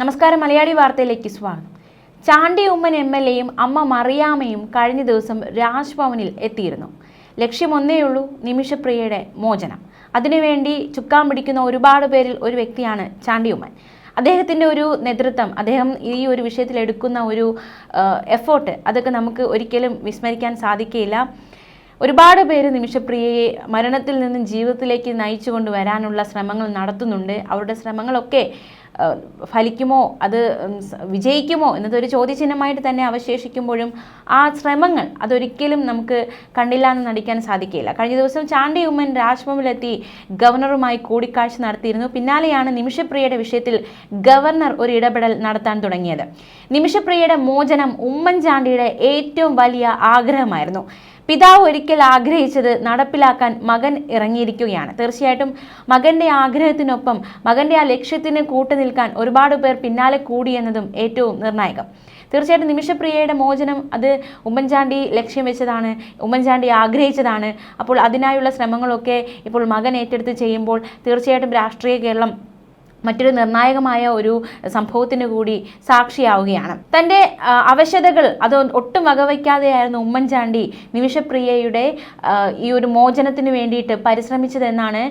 നമസ്കാരം മലയാളി വാർത്തയിലേക്ക് സ്വാഗതം. ചാണ്ടി ഉമ്മൻ എം എൽ എയും അമ്മ മറിയാമ്മയും കഴിഞ്ഞ ദിവസം രാജ്ഭവനിൽ എത്തിയിരുന്നു. ലക്ഷ്യമൊന്നേയുള്ളൂ നിമിഷപ്രിയയുടെ മോചനം. അതിനുവേണ്ടി ചുക്കാൻ പിടിക്കുന്ന ഒരുപാട് പേരിൽ ഒരു വ്യക്തിയാണ് ചാണ്ടി ഉമ്മൻ. അദ്ദേഹത്തിന്റെ ഒരു നേതൃത്വം അദ്ദേഹം ഈ ഒരു വിഷയത്തിൽ എടുക്കുന്ന ഒരു എഫേർട്ട് അതൊക്കെ നമുക്ക് ഒരിക്കലും വിസ്മരിക്കാൻ സാധിക്കില്ല ഒരുപാട് പേര് നിമിഷപ്രിയയെ മരണത്തിൽ നിന്നും ജീവിതത്തിലേക്ക് നയിച്ചു കൊണ്ടുവരാനുള്ള ശ്രമങ്ങൾ നടത്തുന്നുണ്ട്. അവരുടെ ശ്രമങ്ങളൊക്കെ ഫലിക്കുമോ? അത് വിജയിക്കുമോ? എന്നതൊരു ചോദ്യചിഹ്നമായിട്ട് തന്നെ അവശേഷിക്കുമ്പോഴും ആ ശ്രമങ്ങൾ അതൊരിക്കലും നമുക്ക് കണ്ടില്ല എന്ന് നടിക്കാൻ സാധിക്കില്ല കഴിഞ്ഞ ദിവസം ചാണ്ടി ഉമ്മൻ രാജ്ഭവനിലെത്തി ഗവർണറുമായി കൂടിക്കാഴ്ച നടത്തിയിരുന്നു. പിന്നാലെയാണ് നിമിഷപ്രിയയുടെ വിഷയത്തിൽ ഗവർണർ ഒരു ഇടപെടൽ നടത്താൻ തുടങ്ങിയത്. നിമിഷപ്രിയയുടെ മോചനം ഉമ്മൻചാണ്ടിയുടെ ഏറ്റവും വലിയ ആഗ്രഹമായിരുന്നു. പിതാവ് ഒരിക്കൽ ആഗ്രഹിച്ചത് നടപ്പിലാക്കാൻ മകൻ ഇറങ്ങിയിരിക്കുകയാണ്. തീർച്ചയായിട്ടും മകന്റെ ആഗ്രഹത്തിനൊപ്പം മകന്റെ ആ ലക്ഷ്യത്തിന് കൂട്ടു നിൽക്കാൻ ഒരുപാട് പേർ പിന്നാലെ കൂടി എന്നതും ഏറ്റവും നിർണായകം. തീർച്ചയായിട്ടും നിമിഷപ്രിയയുടെ മോചനം അത് ഉമ്മൻചാണ്ടി ലക്ഷ്യം വെച്ചതാണ് ഉമ്മൻചാണ്ടി ആഗ്രഹിച്ചതാണ്. അപ്പോൾ അതിനായുള്ള ശ്രമങ്ങളൊക്കെ ഇപ്പോൾ മകൻ ഏറ്റെടുത്ത് ചെയ്യുമ്പോൾ തീർച്ചയായിട്ടും രാഷ്ട്രീയ കേരളം മറ്റൊരു നിർണായകമായ ഒരു സംഭവത്തിന് കൂടി സാക്ഷിയാവുകയാണ്. തന്റെ അവശതകൾ അത് ഒട്ടും വകവയ്ക്കാതെയായിരുന്നു ഉമ്മൻചാണ്ടി നിമിഷപ്രിയയുടെ ഈ ഒരു മോചനത്തിന് വേണ്ടിയിട്ട് പരിശ്രമിച്ചതെന്നാണ്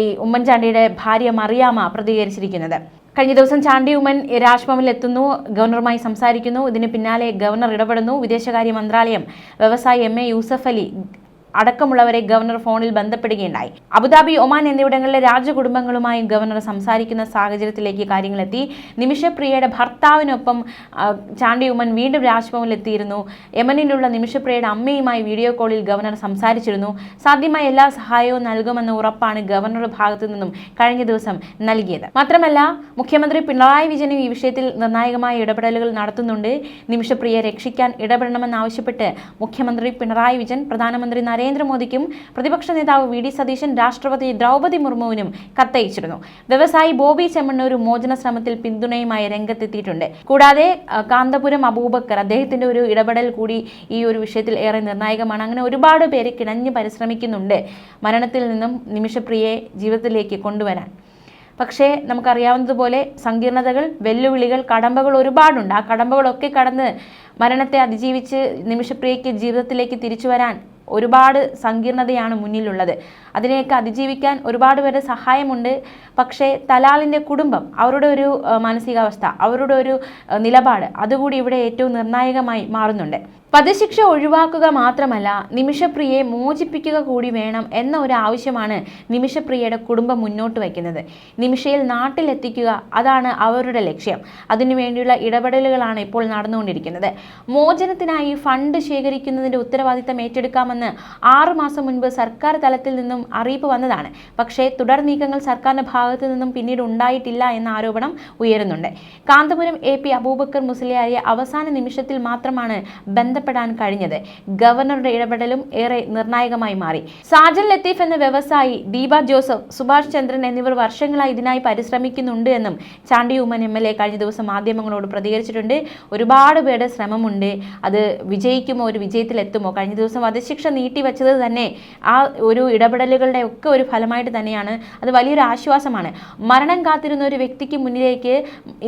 ഈ ഉമ്മൻചാണ്ടിയുടെ ഭാര്യ മറിയാമ്മ പ്രതികരിച്ചിരിക്കുന്നത്. കഴിഞ്ഞ ദിവസം ചാണ്ടി ഉമ്മൻ രാജ്ഭവനിൽ എത്തുന്നു ഗവർണറുമായി സംസാരിക്കുന്നു. ഇതിന് പിന്നാലെ ഗവർണർ ഇടപെടുന്നു. വിദേശകാര്യ മന്ത്രാലയം വ്യവസായി എം എ യൂസഫ് അലി അടക്കമുള്ളവരെ ഗവർണർ ഫോണിൽ ബന്ധപ്പെടുകയുണ്ടായി. അബുദാബി ഒമാൻ എന്നിവിടങ്ങളിലെ രാജകുടുംബങ്ങളുമായും ഗവർണർ സംസാരിക്കുന്ന സാഹചര്യത്തിലേക്ക് കാര്യങ്ങളെത്തി. നിമിഷപ്രിയയുടെ ഭർത്താവിനൊപ്പം ചാണ്ടി ഉമ്മൻ വീണ്ടും രാജ്ഭവനിലെത്തിയിരുന്നു. യമനിലുള്ള നിമിഷപ്രിയയുടെ അമ്മയുമായി വീഡിയോ കോളിൽ ഗവർണർ സംസാരിച്ചിരുന്നു. സാധ്യമായ എല്ലാ സഹായവും നൽകുമെന്ന ഉറപ്പാണ് ഗവർണറുടെ ഭാഗത്തു നിന്നും കഴിഞ്ഞ ദിവസം നൽകിയത്. മാത്രമല്ല മുഖ്യമന്ത്രി പിണറായി വിജയനും ഈ വിഷയത്തിൽ നിർണായകമായ ഇടപെടലുകൾ നടത്തുന്നുണ്ട്. നിമിഷപ്രിയയെ രക്ഷിക്കാൻ ഇടപെടണമെന്നാവശ്യപ്പെട്ട് മുഖ്യമന്ത്രി പിണറായി വിജയൻ പ്രധാനമന്ത്രി നരേന്ദ്രമോദിക്കും പ്രതിപക്ഷ നേതാവ് വി ഡി സതീശൻ രാഷ്ട്രപതി ദ്രൗപതി മുർമുവിനും കത്തയച്ചിരുന്നു. വ്യവസായി ബോബി ചെമ്മണ്ണൂർ മോചന ശ്രമത്തിൽ പിന്തുണയുമായി രംഗത്തെത്തിയിട്ടുണ്ട്. കൂടാതെ കാന്തപുരം അബൂബക്കർ അദ്ദേഹത്തിന്റെ ഒരു ഇടപെടൽ കൂടി ഈ ഒരു വിഷയത്തിൽ ഏറെ നിർണായകമാണ്. അങ്ങനെ ഒരുപാട് പേര് കിണഞ്ഞ് പരിശ്രമിക്കുന്നുണ്ട് മരണത്തിൽ നിന്നും നിമിഷപ്രിയെ ജീവിതത്തിലേക്ക് കൊണ്ടുവരാൻ. പക്ഷേ നമുക്കറിയാവുന്നതുപോലെ സങ്കീർണതകൾ വെല്ലുവിളികൾ കടമ്പകൾ ഒരുപാടുണ്ട്. ആ കടമ്പകളൊക്കെ കടന്ന് മരണത്തെ അതിജീവിച്ച് നിമിഷപ്രിയയ്ക്ക് ജീവിതത്തിലേക്ക് തിരിച്ചു വരാൻ ഒരുപാട് സങ്കീർണതയാണ് മുന്നിലുള്ളത്. അതിനെയൊക്കെ അതിജീവിക്കാൻ ഒരുപാട് പേരുടെ സഹായമുണ്ട്. പക്ഷേ തലാലിന്റെ കുടുംബം അവരുടെ ഒരു മാനസികാവസ്ഥ അവരുടെ ഒരു നിലപാട് അതുകൂടി ഇവിടെ ഏറ്റവും നിർണായകമായി മാറുന്നുണ്ട്. വധശിക്ഷ ഒഴിവാക്കുക മാത്രമല്ല നിമിഷപ്രിയയെ മോചിപ്പിക്കുക കൂടി വേണം എന്ന ഒരു ആവശ്യമാണ് നിമിഷപ്രിയയുടെ കുടുംബം മുന്നോട്ട് വയ്ക്കുന്നത്. നിമിഷയിൽ നാട്ടിലെത്തിക്കുക അതാണ് അവരുടെ ലക്ഷ്യം. അതിനു വേണ്ടിയുള്ള ഇടപെടലുകളാണ് ഇപ്പോൾ നടന്നുകൊണ്ടിരിക്കുന്നത്. മോചനത്തിനായി ഫണ്ട് ശേഖരിക്കുന്നതിന്റെ ഉത്തരവാദിത്തം ഏറ്റെടുക്കാമെന്ന് ആറുമാസം മുൻപ് സർക്കാർ തലത്തിൽ നിന്നും അറിയിപ്പ് വന്നതാണ്. പക്ഷേ തുടർ നീക്കങ്ങൾ സർക്കാരിന്റെ ഭാഗത്തു നിന്നും പിന്നീട് ഉണ്ടായിട്ടില്ല എന്ന ആരോപണം ഉയരുന്നുണ്ട്. കാന്തപുരം എ പി അബൂബക്കർ മുസ്ലിയാരിയെ അവസാന നിമിഷത്തിൽ മാത്രമാണ് ബന്ധപ്പെടാൻ കഴിഞ്ഞത്. ഗവർണറുടെ ഇടപെടലും ഏറെ നിർണായകമായി മാറി. സാജൻ ലത്തീഫ് എന്ന വ്യവസായി ദീപ ജോസഫ് സുഭാഷ് ചന്ദ്രൻ എന്നിവർ വർഷങ്ങളായി ഇതിനായി പരിശ്രമിക്കുന്നുണ്ട് എന്നും Chandy Oommen M L A കഴിഞ്ഞ ദിവസം മാധ്യമങ്ങളോട് പ്രതികരിച്ചിട്ടുണ്ട്. ഒരുപാട് പേരുടെ ശ്രമമുണ്ട്. അത് വിജയിക്കുമോ ഒരു വിജയത്തിലെത്തുമോ? കഴിഞ്ഞ ദിവസം വധശിക്ഷ നീട്ടിവെച്ചത് തന്നെ ആ ഒരു ഇടപെടലുകളുടെ ഒക്കെ ഒരു ഫലമായിട്ട് തന്നെയാണ്. അത് വലിയൊരു ആശ്വാസമാണ്. മരണം കാത്തിരുന്ന ഒരു വ്യക്തിക്ക് മുന്നിലേക്ക്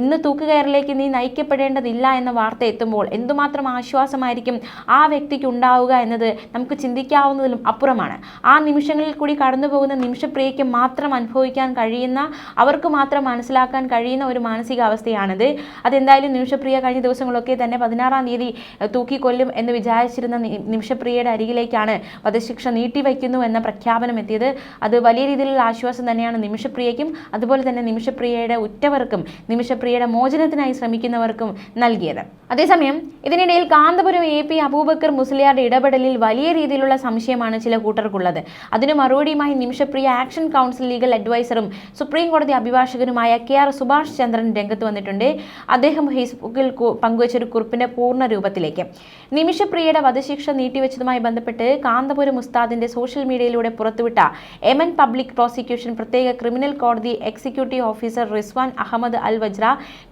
ഇന്ന് തൂക്കുകയറിലേക്ക് നീ നയിക്കപ്പെടേണ്ടതില്ല എന്ന വാർത്ത എത്തുമ്പോൾ എന്തുമാത്രം ആശ്വാസമായിരിക്കും ആ വ്യക്തിക്ക് ഉണ്ടാവുക എന്നത് നമുക്ക് ചിന്തിക്കാവുന്നതിലും അപ്പുറമാണ്. ആ നിമിഷങ്ങളിൽ കൂടി കടന്നു പോകുന്ന നിമിഷപ്രിയയ്ക്ക് മാത്രം അനുഭവിക്കാൻ കഴിയുന്ന അവർക്ക് മാത്രം മനസ്സിലാക്കാൻ കഴിയുന്ന ഒരു മാനസികാവസ്ഥയാണിത്. അതെന്തായാലും നിമിഷപ്രിയ കഴിഞ്ഞ ദിവസങ്ങളൊക്കെ തന്നെ പതിനാറാം തീയതി തൂക്കിക്കൊല്ലും എന്ന് വിചാരിച്ചിരുന്ന നിമിഷപ്രിയയുടെ അരികിലേക്കാണ് വധശിക്ഷ നീട്ടിവയ്ക്കുന്നു എന്ന പ്രഖ്യാപനം എത്തിയത്. അത് വലിയ രീതിയിലുള്ള ആശ്വാസം തന്നെയാണ് നിമിഷപ്രിയയ്ക്കും അതുപോലെ തന്നെ നിമിഷപ്രിയയുടെ ഉറ്റവർക്കും നിമിഷപ്രിയയുടെ മോചനത്തിനായി ശ്രമിക്കുന്നവർക്കും നൽകിയത്. അതേസമയം ഇതിനിടയിൽ കാന്തപുരം എ പി അബൂബക്കർ മുസ്ലിയാരുടെ ഇടപെടലിൽ വലിയ രീതിയിലുള്ള സംശയമാണ് ചില കൂട്ടർക്കുള്ളത്. അതിന് മറുപടിയുമായി നിമിഷപ്രിയ ആക്ഷൻ കൗൺസിൽ ലീഗൽ അഡ്വൈസറും സുപ്രീം കോടതി അഭിഭാഷകനുമായ കെ ആർ സുഭാഷ് ചന്ദ്രൻ രംഗത്ത് വന്നിട്ടുണ്ട്. അദ്ദേഹം ഫേസ്ബുക്കിൽ പങ്കുവച്ച പങ്കുവച്ചൊരു കുറിപ്പിന്റെ പൂർണ രൂപത്തിലേക്ക്. നിമിഷപ്രിയയുടെ വധശിക്ഷ നീട്ടിവെച്ചതുമായി ബന്ധപ്പെട്ട് കാന്തപുരം ഉസ്താദിന്റെ സോഷ്യൽ മീഡിയയിലൂടെ പുറത്തുവിട്ട പുറത്തുവിട്ട എമൻ പബ്ലിക് പ്രോസിക്യൂഷൻ പ്രത്യേക ക്രിമിനൽ കോടതി executive officer Rizwan Ahmed al Wajra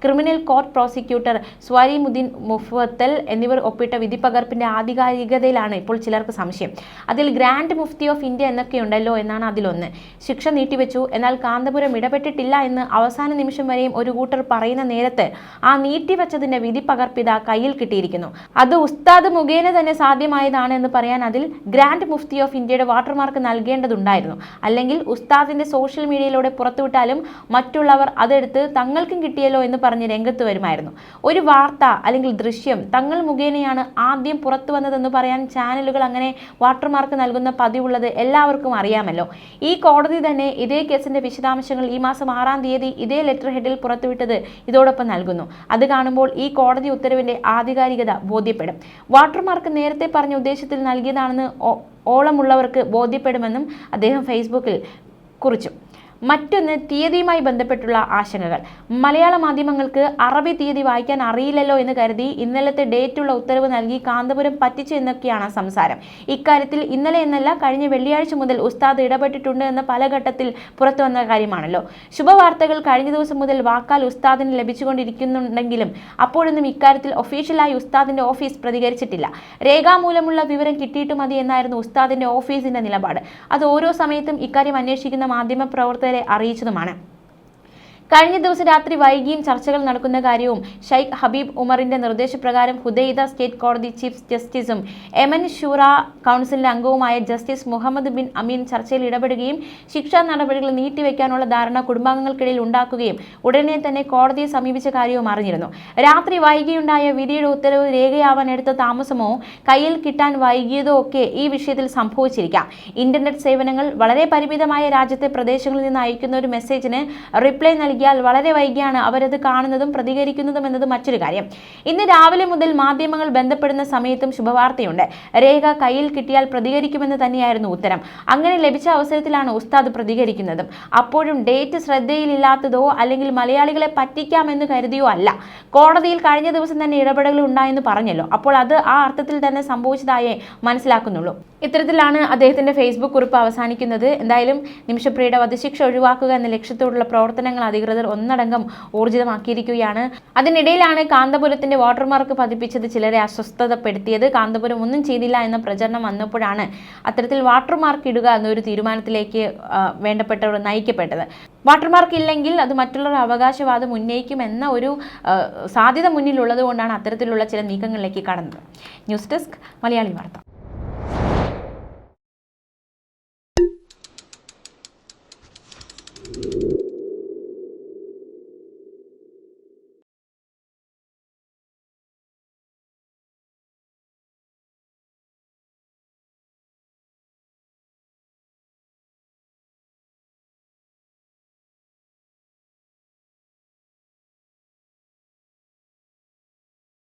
criminal court prosecutor Swarimuddin Mufattal എന്നിവർ ഒപ്പിട്ട വിധിപ്പകർപ്പിന്റെ ആധികാരികതയിലാണ് ഇപ്പോൾ ചിലർക്ക് സംശയം. അതിൽ ഗ്രാൻഡ് മുഫ്തി ഓഫ് ഇന്ത്യ എന്നൊക്കെയുണ്ടല്ലോ എന്നാണ് അതിലൊന്ന്. ശിക്ഷ നീട്ടിവെച്ചു. എന്നാൽ കാന്തപുരം ഇടപെട്ടിട്ടില്ല എന്ന് അവസാന നിമിഷം വരെയും ഒരു കൂട്ടർ പറയുന്ന നേരത്ത് ആ നീട്ടിവെച്ചതിന്റെ വിധി പകർപ്പിത കയ്യിൽ കിട്ടിയിരിക്കുന്നു. അത് ഉസ്താദ് മുഖേന തന്നെ സാധ്യമായതാണ് എന്ന് പറയാൻ അതിൽ ഗ്രാൻഡ് മുഫ്തി ഓഫ് ഇന്ത്യയുടെ വാട്ടർമാർക്ക് നൽകേണ്ടതുണ്ടായിരുന്നു അല്ലെങ്കിൽ ഉസ്താദിന്റെ സോഷ്യൽ മീഡിയയിലൂടെ പുറത്തുവിട്ടാലും മറ്റുള്ളവർ അതെടുത്ത് തങ്ങൾക്കും കിട്ടിയല്ലോ എന്ന് പറഞ്ഞ് രംഗത്ത് വരുമായിരുന്നു. ഒരു വാർത്ത അല്ലെങ്കിൽ ദൃശ്യം തങ്ങൾ മുഖേനയാണ് ആദ്യം പുറത്തു വന്നതെന്ന് പറയാൻ ചാനലുകൾ അങ്ങനെ വാട്ടർമാർക്ക് നൽകുന്ന പതിവുള്ളത് എല്ലാവർക്കും അറിയാമല്ലോ. ഈ കോടതി തന്നെ ഇതേ കേസിന്റെ വിശദാംശങ്ങൾ ഈ മാസം ആറാം തീയതി ഇതേ ലെറ്റർ ഹെഡിൽ പുറത്തുവിട്ടത് ഇതോടൊപ്പം നൽകുന്നു. അത് കാണുമ്പോൾ ഈ കോടതി ഉത്തരവിന്റെ ആധികാരികത ബോധ്യപ്പെടും. വാട്ടർമാർക്ക് നേരത്തെ പറഞ്ഞ ഉദ്ദേശത്തിൽ നൽകിയതാണെന്ന് ഓളമുള്ളവർക്ക് ബോധ്യപ്പെടുമെന്നും അദ്ദേഹം ഫേസ്ബുക്കിൽ കുറിച്ചു. മറ്റൊന്ന് തീയതിയുമായി ബന്ധപ്പെട്ടുള്ള ആശങ്കകൾ. മലയാള മാധ്യമങ്ങൾക്ക് അറബി തീയതി വായിക്കാൻ അറിയില്ലല്ലോ എന്ന് കരുതി ഇന്നലത്തെ ഡേറ്റുള്ള ഉത്തരവ് നൽകി കാന്തപുരം പറ്റിച്ചു എന്നൊക്കെയാണ് സംസാരം. ഇക്കാര്യത്തിൽ ഇന്നലെ എന്നല്ല കഴിഞ്ഞ വെള്ളിയാഴ്ച മുതൽ ഉസ്താദ് ഇടപെട്ടിട്ടുണ്ട് എന്ന പല ഘട്ടത്തിൽ പുറത്തു വന്ന കാര്യമാണല്ലോ. ശുഭവാർത്തകൾ കഴിഞ്ഞ ദിവസം മുതൽ വാക്കാൽ ഉസ്താദിന് ലഭിച്ചുകൊണ്ടിരിക്കുന്നുണ്ടെങ്കിലും അപ്പോഴൊന്നും ഇക്കാര്യത്തിൽ ഒഫീഷ്യലായി ഉസ്താദിന്റെ ഓഫീസ് പ്രതികരിച്ചിട്ടില്ല. രേഖാമൂലമുള്ള വിവരം കിട്ടിയിട്ട് മതി എന്നായിരുന്നു ഉസ്താദിന്റെ ഓഫീസിന്റെ നിലപാട്. അത് ഓരോ സമയത്തും ഇക്കാര്യം അന്വേഷിക്കുന്ന മാധ്യമ പ്രവർത്തകരെ അറിയിച്ചതുമാണ് കഴിഞ്ഞ ദിവസം രാത്രി വൈകിയും ചർച്ചകൾ നടക്കുന്ന കാര്യവും ഷെയ്ഖ് ഹബീബ് ഉമറിന്റെ നിർദ്ദേശപ്രകാരം ഹുദൈദ സ്റ്റേറ്റ് കോടതി ചീഫ് ജസ്റ്റിസും എമൻ ഷൂറ കൗൺസിലിന്റെ അംഗവുമായ ജസ്റ്റിസ് മുഹമ്മദ് ബിൻ അമീൻ ചർച്ചയിൽ ഇടപെടുകയും ശിക്ഷാ നടപടികൾ നീട്ടിവെക്കാനുള്ള ധാരണ കുടുംബാംഗങ്ങൾക്കിടയിൽ ഉണ്ടാക്കുകയും ഉടനെ തന്നെ കോടതിയെ സമീപിച്ച കാര്യവും അറിഞ്ഞിരുന്നു. രാത്രി വൈകിയുണ്ടായ വിധിയുടെ ഉത്തരവ് രേഖയാവാൻ എടുത്ത താമസമോ കയ്യിൽ കിട്ടാൻ വൈകിയതോ ഒക്കെ ഈ വിഷയത്തിൽ സംഭവിച്ചിരിക്കാം. ഇന്റർനെറ്റ് സേവനങ്ങൾ വളരെ പരിമിതമായ രാജ്യത്തെ പ്രദേശങ്ങളിൽ നിന്ന് അയക്കുന്ന ഒരു മെസ്സേജിന് റിപ്ലൈ നൽകിയാൽ വളരെ വൈകിയാണ് അവരത് കാണുന്നതും പ്രതികരിക്കുന്നതും എന്നത് മറ്റൊരു കാര്യം. ഇന്ന് രാവിലെ മുതൽ മാധ്യമങ്ങൾ ബന്ധപ്പെടുന്ന സമയത്തും ശുഭവാർത്തയുണ്ട്. രേഖ കയ്യിൽ കിട്ടിയാൽ പ്രതികരിക്കുമെന്ന് തന്നെയായിരുന്നു ഉത്തരം. അങ്ങനെ ലഭിച്ച അവസരത്തിലാണ് ഉസ്താദ് പ്രതികരിക്കുന്നതും. അപ്പോഴും ഡേറ്റ് ശ്രദ്ധയിലില്ലാത്തതോ അല്ലെങ്കിൽ മലയാളികളെ പറ്റിക്കാമെന്ന് കരുതിയോ അല്ല. കോടതിയിൽ കഴിഞ്ഞ ദിവസം തന്നെ ഇടപെടലുകൾ ഉണ്ടായെന്ന് പറഞ്ഞല്ലോ. അപ്പോൾ അത് ആ അർത്ഥത്തിൽ തന്നെ സംഭവിച്ചതായേ മനസ്സിലാക്കുന്നുള്ളൂ. ഇത്തരത്തിലാണ് അദ്ദേഹത്തിന്റെ ഫേസ്ബുക്ക് കുറിപ്പ് അവസാനിക്കുന്നത്. എന്തായാലും നിമിഷപ്രിയയുടെ വധശിക്ഷ ഒഴിവാക്കുക എന്ന ലക്ഷ്യത്തോടുള്ള പ്രവർത്തനങ്ങൾ അധികൃതർ ഒന്നടങ്കം ഊർജിതമാക്കിയിരിക്കുകയാണ്. അതിനിടയിലാണ് കാന്തപുരത്തിന്റെ വാട്ടർമാർക്ക് പതിപ്പിച്ചത് ചിലരെ അസ്വസ്ഥതപ്പെടുത്തിയത്. കാന്തപുരം ഒന്നും ചെയ്തില്ല എന്ന പ്രചരണം വന്നപ്പോഴാണ് അത്തരത്തിൽ വാട്ടർമാർക്ക് ഇടുക എന്നൊരു തീരുമാനത്തിലേക്ക് വേണ്ടപ്പെട്ടവർ നയിക്കപ്പെട്ടത്. വാട്ടർമാർക്ക് ഇല്ലെങ്കിൽ അത് മറ്റുള്ളവർ അവകാശവാദം ഉന്നയിക്കും എന്ന ഒരു സാധ്യത മുന്നിലുള്ളത് കൊണ്ടാണ് അത്തരത്തിലുള്ള ചില നീക്കങ്ങളിലേക്ക് കടന്നത്. ന്യൂസ് ഡെസ്ക് മലയാളി വാർത്ത.